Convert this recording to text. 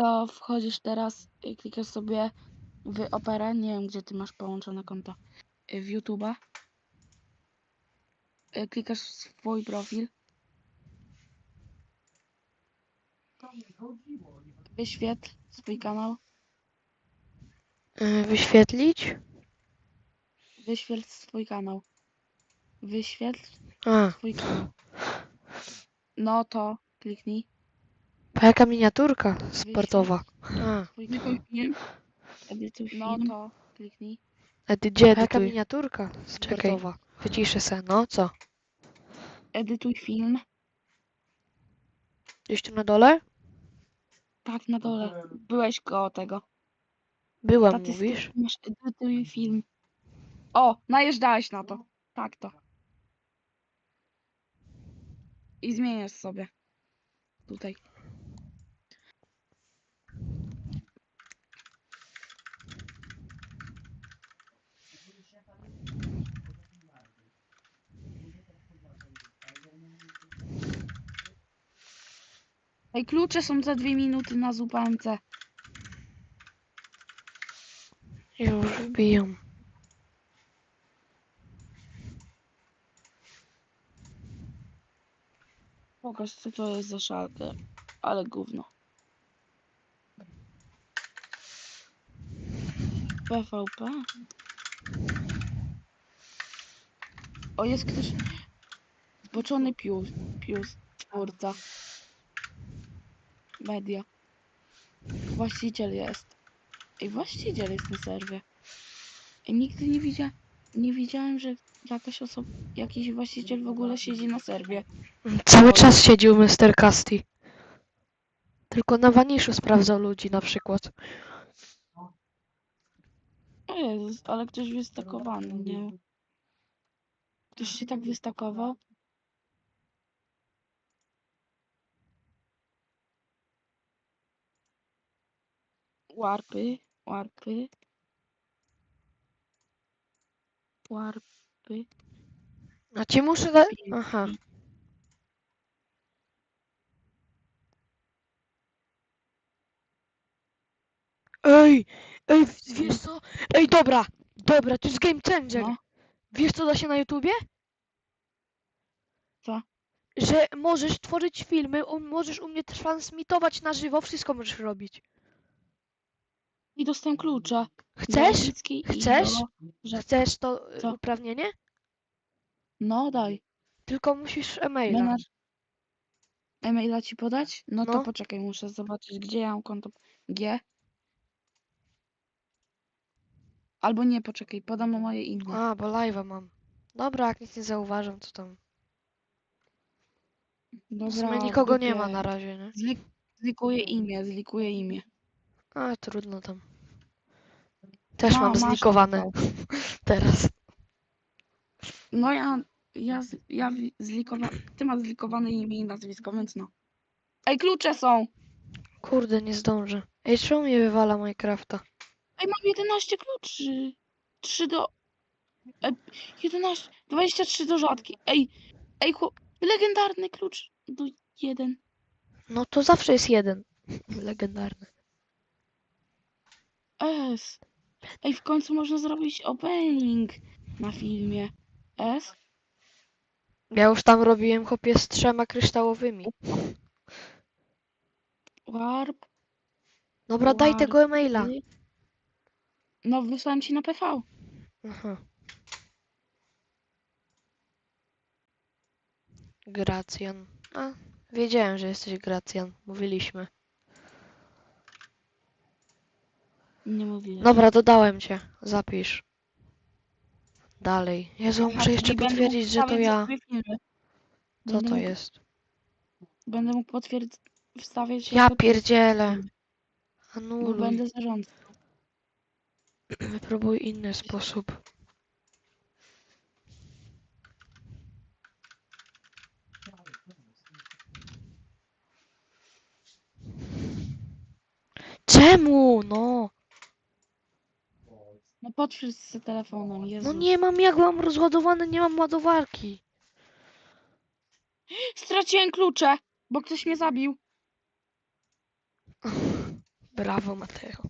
to wchodzisz teraz i klikasz sobie w Opera, nie wiem gdzie ty masz połączone konto, y, w YouTube'a. Y, Klikasz w swój profil. Wyświetl swój kanał. Y, Wyświetlić? Wyświetl swój kanał. Wyświetl A, swój kanał. No to kliknij. A jaka miniaturka sportowa. A. Edytuj film. No to kliknij. a ty gdzie? Jaka miniaturka sportowa. Wyciszę se, no co? Edytuj film. Gdzieś tu na dole? Tak, na dole. Byłeś koło tego. Byłam, Statystyki mówisz? Masz edytuj film. O, najeżdżałeś na to. Tak to. I zmieniasz sobie. Tutaj. Ej, klucze są za dwie minuty na zupance. Już wbijam. Pokaż co to jest za szalkę. Ale gówno. PVP? O, jest ktoś... Zboczony pius, pius, twórca. Media. Właściciel jest. Ej, właściciel jest na serwie. Ej, nigdy nie widziałem, nie widziałem, że jakaś osoba, jakiś właściciel w ogóle siedzi na serwie. Cały czas siedził Mr. Casty. Tylko na Vaniszu sprawdzał ludzi na przykład. O Jezus, ale ktoś wystakowany, nie? Ktoś się tak wystakował? Warpy, warpy. Warpy. A ci muszę dać... Aha. Ej, ej, wiesz co? Ej, dobra, dobra, to jest game changer. No. Wiesz co da się na YouTubie? Co? Że możesz tworzyć filmy, u- możesz u mnie transmitować na żywo, wszystko możesz robić. I dostałem klucze. do Chcesz? I Chcesz? do- że- Chcesz to y, Co? uprawnienie? No daj. Tylko musisz e-maila. E-maila ci podać? No, to No. poczekaj, muszę zobaczyć, gdzie ja mam konto G. Albo nie, poczekaj, podam moje inne. A, bo live'a mam. Dobra, jak nic nie zauważam, to tam. W Dobra, sumie nikogo nie ma na razie, nie? Zlik zlikuję imię, zlikuję imię. A, trudno tam. Też No, mam masz zlikowane konto. teraz. No ja, ja, z- ja zlikowane, ty masz zlikowane imię i nazwisko, więc no. Ej, klucze są! Kurde, nie zdążę. Ej, czemu mnie wywala Minecrafta? Ej, mam 11 kluczy. 3 do... E, 11, 23 do rzadkiej. Ej, ej, chłop, legendarny klucz do 1. No to zawsze jest jeden. Legendarny. S. Ej, w końcu można zrobić opening na filmie. S? Ja już tam robiłem chłopie z trzema kryształowymi. Warp. Dobra, daj tego e-maila. No, wysłałem ci na PV. Aha. Gracjan. A, wiedziałem, że jesteś Gracjan. Mówiliśmy. Nie mówiłem. Dobra, dodałem cię. Zapisz. Dalej. Jezu, muszę jeszcze potwierdzić, że to ja. Co to jest? Będę mógł potwierdzić, wstawiać Ja pierdzielę. Bo Anuluj. będę zarządzał. Wypróbuj inny sposób. Czemu? No. No potwierdź z telefonem, Jezu. No nie mam jak mam rozładowane, nie mam ładowarki. Straciłem klucze, bo ktoś mnie zabił. Brawo, Mateo.